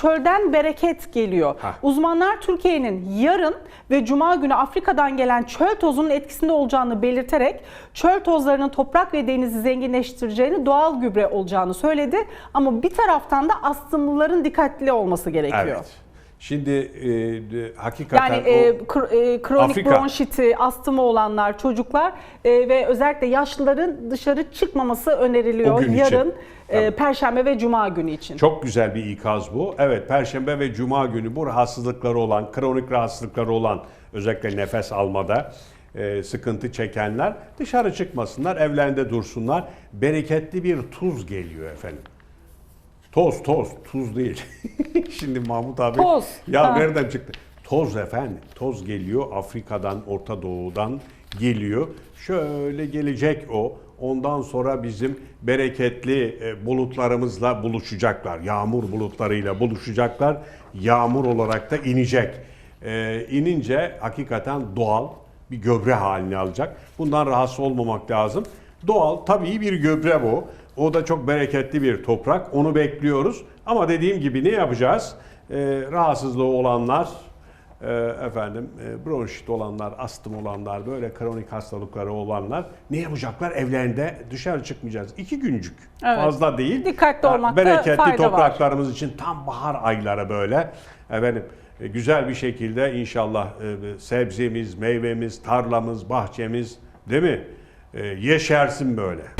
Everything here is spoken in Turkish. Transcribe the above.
çölden bereket geliyor. Hah. Uzmanlar Türkiye'nin yarın ve cuma günü Afrika'dan gelen çöl tozunun etkisinde olacağını belirterek çöl tozlarının toprak ve denizi zenginleştireceğini, doğal gübre olacağını söyledi. Ama bir taraftan da astımlıların dikkatli olması gerekiyor. Evet. Şimdi e, de- hakikaten Yani e, kr- e, kronik Afrika. bronşiti, astımı olanlar, çocuklar e, ve özellikle yaşlıların dışarı çıkmaması öneriliyor yarın e. Perşembe ve Cuma günü için. Çok güzel bir ikaz bu. Evet, Perşembe ve Cuma günü bu rahatsızlıkları olan, kronik rahatsızlıkları olan, özellikle nefes almada e, sıkıntı çekenler dışarı çıkmasınlar, evlerinde dursunlar. Bereketli bir tuz geliyor efendim. Toz, toz, tuz değil. Şimdi Mahmut abi, Toz. ya Ha. nereden çıktı? Toz efendim, toz geliyor Afrika'dan, Orta Doğu'dan geliyor. Şöyle gelecek o. Ondan sonra bizim bereketli e, bulutlarımızla buluşacaklar. Yağmur bulutlarıyla buluşacaklar. Yağmur olarak da inecek. E, inince hakikaten doğal bir göbre halini alacak. Bundan rahatsız olmamak lazım. Doğal, tabii bir göbre bu. O da çok bereketli bir toprak. Onu bekliyoruz. Ama dediğim gibi ne yapacağız? E, rahatsızlığı olanlar, e, efendim e, bronşit olanlar, astım olanlar, böyle kronik hastalıkları olanlar ne yapacaklar? Evlerinde dışarı çıkmayacağız. İki güncük. Evet. Fazla değil. Dikkatli olmakta Bereketli fayda var. topraklarımız için tam bahar ayları böyle. Efendim e, güzel bir şekilde inşallah e, sebzemiz, meyvemiz, tarlamız, bahçemiz değil mi? E, yeşersin böyle.